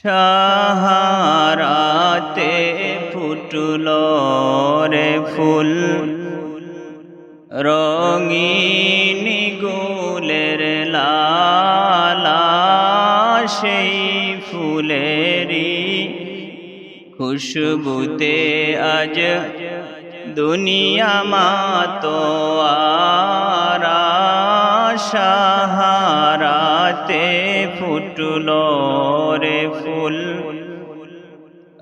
সাহারাতে ফুটল রে ফুল। রঙিন গুলের সেই ফুলেরি খুশবুতে আজ দুনিয়া মাতো আরা সাহারাতে ফুটল রে ফুল।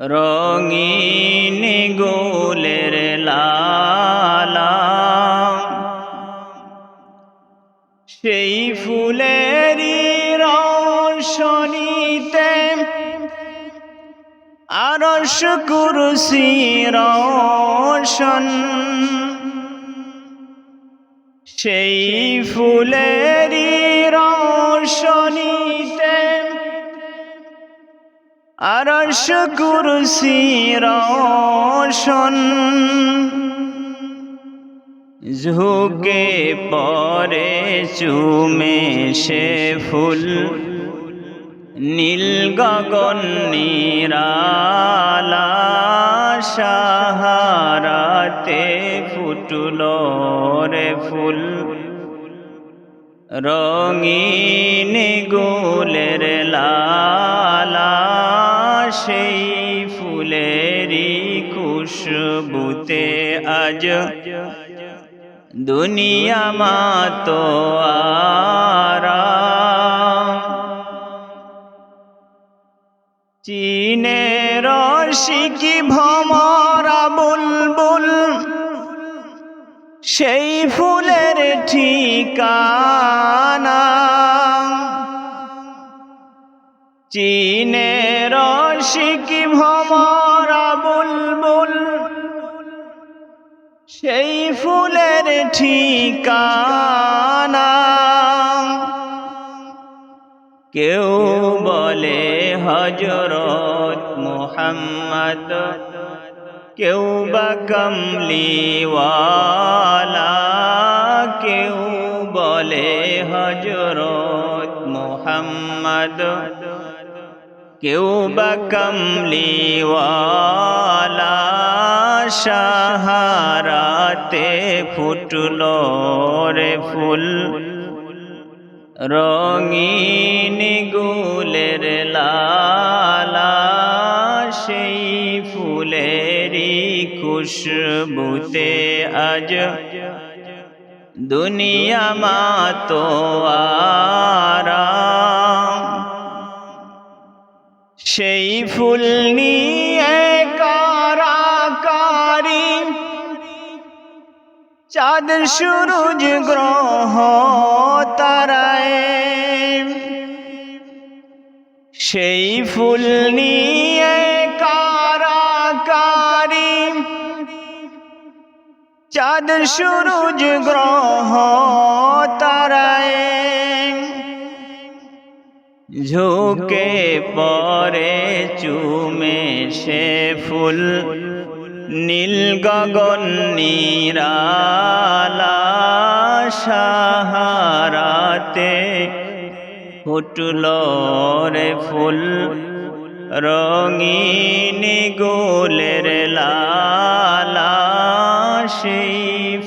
রঙিন গোলের লালা। সেই ফুলেরই রোশনীতে আরশ কুরসি রোশন। সেই ফুলেরই রোশনীতে আরশ কুরসি রোশন। ঝুঁকে পরে চুমে সে ফুল নীল গগন নিরালা সাহারাতে ফুটল রে ফুল। রঙিন গোলের সেই ফুলেরই খুশবুতে আজ। দুনিয়া মাতো আরা চীনে রসিকি ভমরা বুলবুল সেই ফুলের ঠিকানা। চীনে রসিকি ভমরা বুলবুল সেই ফুলের ঠিকানা। কেউ বলে হজরত মোহাম্মদ, কেউ বা কমলিওয়ালা। মোহাম্মদ, কেউ বা কমলিওয়ালা সাহারাতে ফুটল রে ফুল, রঙিন গুলের সেই ফুলেরই খুশবুতে আজ দুনিয়া মাতো আরা সেই ফুল নিয়ে কারাকারি। চাঁদ সূরজ গ্রহ তারায়। সেই ফুল নিয়ে কারাকারি। চাঁদ সূরজ গ্রহ তারায়। ঝুঁকে পরে চুমে সে ফুল, নীল গগন নিরালা সাহারাতে ফুটল রে ফুল, রঙিন গোলের লালা সেই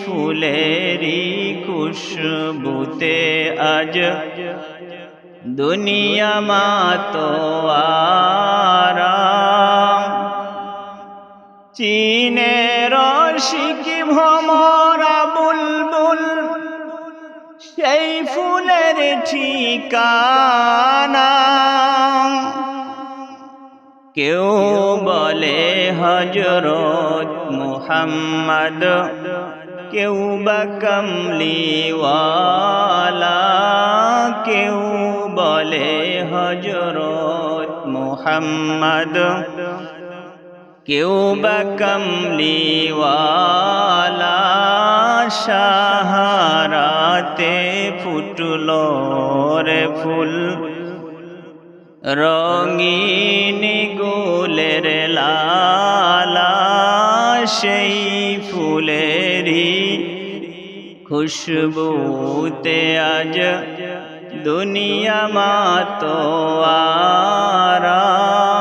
ফুলেরই খুশবুতে আজ দুনিয়া মাতো চীনে রসিকি ভমরা বুলবুল, সেই ফুলের ঠিকানা। কেউ বলে হজরত মুহাম্মদ, কেউ বা কমলিওয়ালা হজরত মুহাম্মদ। কেউ বা কমলিওয়ালা সাহারাতে ফুটল রে ফুল। রঙিন গোলের সেই ফুলেরই খুশবুতে আজ দুনিয়া মাতো আরা।